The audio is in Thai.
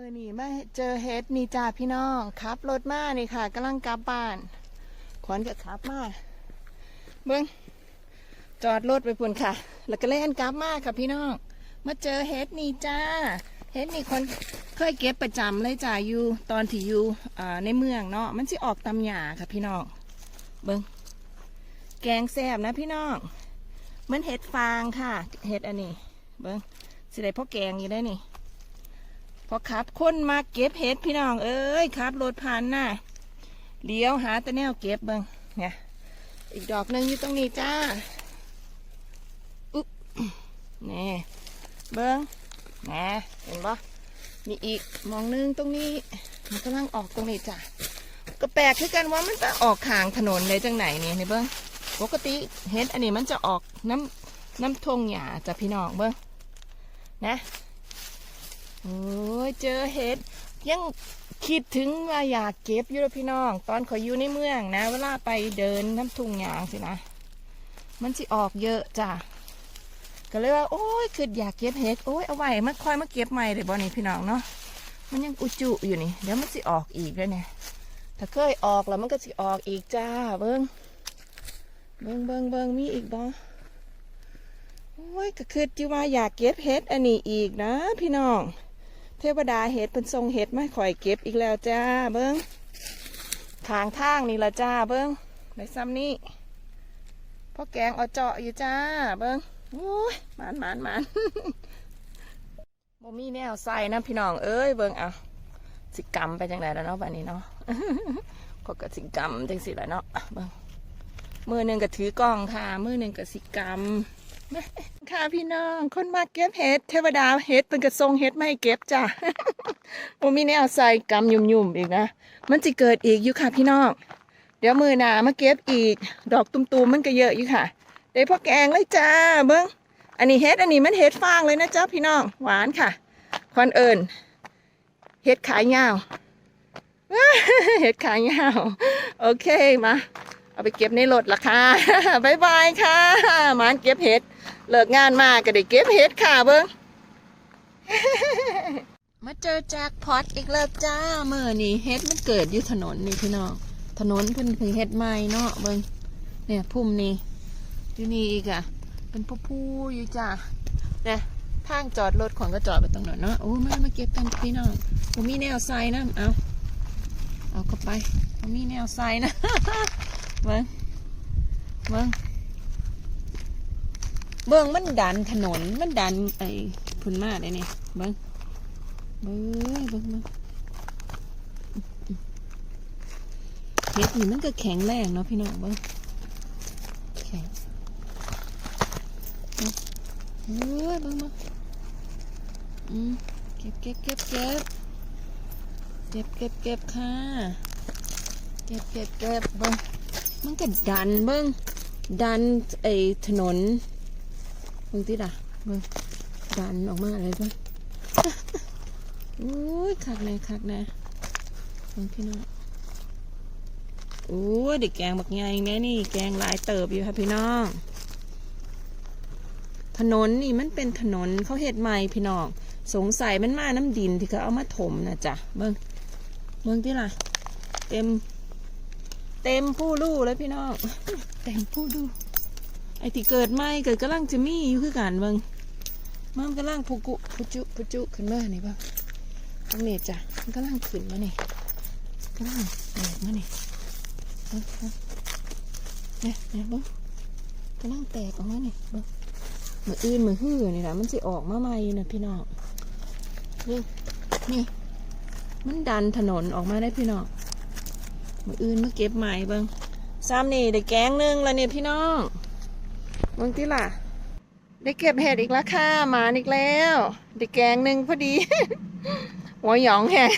มือนี่มาเจอเฮ็ดนี่จ้าพี่น้องขับรถมานี่ค่ะกำลังกลับบ้าน ขวัญก็ขับมาเบิ้งจอดรถไปพุ่นค่ะ แล้วก็เล่นกลับมาค่ะพี่น้อง มาเจอเฮ็ดนี่จ้าเฮ็ดนี่คนเคยเก็บประจำเลยจ้าอยู่ตอนที่อยู่ในเมืองเนาะมันสิออกตำหยาค่ะพี่น้องเบิ้งแกงแซ่บนะพี่น้องเหมันเห็ดฟางค่ะเห็ดอันนี้ เบิ้งสิได้พ่อแกงอยู่ได้นี่ พอขับคนมาเก็บเห็ดพี่น้อง เอ้ยขับรถผ่านหน้าเลี้ยวหาตะแนวเก็บเบิ้งเนี่ยอีกดอกหนึ่งอยู่ตรงนี้จ้าอุ๊บนี่เบิ้งแหน่เห็นปะมีอีกมองหนึงตรงนี้ มันกำลังออกตรงนี้จ้ะก็แปลกคือกันว่ามันจะออกขางถนนเลยจังไหนเนี่ยนี่เบิ้งปกติเห็ดอันนี้มันจะออกน้ำน้ำทงหยาจ้ะพี่น้องเบิ้งนะ โอ้ยเจอเห็ดยังคิดถึงว่าอยากเก็บอยู่แล้วพี่น้อง ตอนขอยอยู่ในเมืองนะ เวลาไปเดินน้ำทุ่งยางสินะ มันสิออกเยอะจ้ะก็เลยว่า โอ้ยคืออยากเก็บเห็ดโอ้ยเอาไว้มาค่อยมาเก็บใหม่เดี๋ยวบอนี่พี่น้องเนาะมันยังอุจุอยู่นี่ เดี๋ยวมันสิออกอีกแล้วเนี่ย ถ้าเคยออกแล้วมันก็สิออกอีกจ้า เบิ้งเบิ้งเบิ้งเบิ้งมีอีกบ่โอ้ยก็คือที่ว่าอยากเก็บเห็ดอันนี้อีกนะ พี่น้อง เทวดาเห็ดเป็นทรงเห็ดไม่ข่อยเก็บอีกแล้วจ้าเบิ้งทางทางนี่ละจ้าเบิ้งในซ้ำนี่พ่อแกงเอาเจาะอยู่จ้าเบิ้งโอ้ยหมานหมานหมานบ่มีแนวใส่นะพี่น้องเอ้ยเบิ้งเอาสิกรรมไปจังไดแล้วเนาะบัดนี้เนาะก็กสิกรรมจังสิแหละเนาะเบิ้งมือหนึ่งก็ถือกล้องค่ะ มือหนึ่งก็สิกรรม ค่ะพี่น้อง คนมาเก็บเห็ดเทวดาเห็ดเป็นกระทรงเห็ดไม่ให้เก็บจ้ะโมมีแนวใส่กำยุ่มๆอีกนะ มันจะเกิดอีกอยู่ค่ะพี่น้อง เดี๋ยวมือหนามาเก็บอีก ดอกตุ่มๆมันก็เยอะอยู่ค่ะได้พ่อแกงเลยจ้าเบิ้งอันนี้เห็ดอันนี้มันเห็ดฟางเลยนะจ๊ะพี่น้อง หวานค่ะควันเอิญเห็ดขายยาวเห็ดขายยาว โอเคมา เอาไปเก็บในรถละค่ะบายบายค่ะมานเก็บเห็ด เลิกงานมาก็ได้เก็บเห็ดค่ะเบิ้งมาเจอแจ็คพอตอีกแล้วจ้าเมื่อนี่เห็ดมันเกิดอยู่ถนนนี่พี่น้องถนนเพิ่นเพิ่งเห็ดใหม่เนาะเบิ้งเนี่ยพุ่มนี่อยู่นี่อีกอะเป็นผู้ผู้อยู่จ้าเนี่ยทางจอดรถของก็จอดไปตรงนั้นเนาะโอ้มามาเก็บกันพี่น้องผมมีแนวไซนะเอาเอาเข้าไปผมมีแนวไซนะ เบิ้งเบิ้งเบิ้งมันดันถนน มันดันไอ้พุ่นมาเลยนี่เบิ้งเบิ้งเบิ้งเบิ้งเฮ็ดนี่มันก็แข็งแรงเนาะพี่น้องเบิ้งแข็งเอ้ยเบิ้งเบิ้งอืมเก็บเก็บเก็บเก็บเก็บเก็บเก็บค่ะ เก็บเก็บเก็บเบิ้ง มันก็ดันเบิ้งดันไอ้ถนนเบิ่งติด่ะเบิ่งดันออกมาเลยเบิ่งโอ้ยคักแน่คักแน่เบิ่งพี่น้องโอ้ยเด็กแกงบักใหญ่แน่นี่ แกงหลายเติบอยู่ค่ะพี่น้อง ถนนนี่มันเป็นถนนเขาเฮ็ดใหม่พี่น้อง สงสัยมันมาน้ำดินที่เขาเอามาถมนะจ๊ะเบิ่งเบิ่งที่ล่ะ เต็ม เต็มผู้ลู่เลยพี่น้องเต็มผู้ลู่ไอที่เกิดใหม่เกิดกำลังจะมีอยู่คือกันเบิงมันกำลังพุกุพุจุพุจุขึ้นมานี่บ้างตรงนี้จ้ะมันกำลังขึ้นมานี่กำลังแตกมานี่เบิ่งเบิ่งเนี่ยเนี่ยบ้งกำลังแตกออกมานี่เบ้งมืออื่นมือหื้อนี่แหละมันสิออกมาใหม่นะพี่น้องเบิ่งนี่ มันดันถนนออกมาได้พี่น้อง มืออื่นมาเก็บใหม่เบิงซ้ำนี่ได้แกงหนึงแล้วเนี่ยพี่น้องเบิ้งทีล่ะ ได้เก็บเห็ดอีกแล้วค่ะมาอีกแล้ว ได้แกงหนึ่งพอดี หัวหยองแฮะ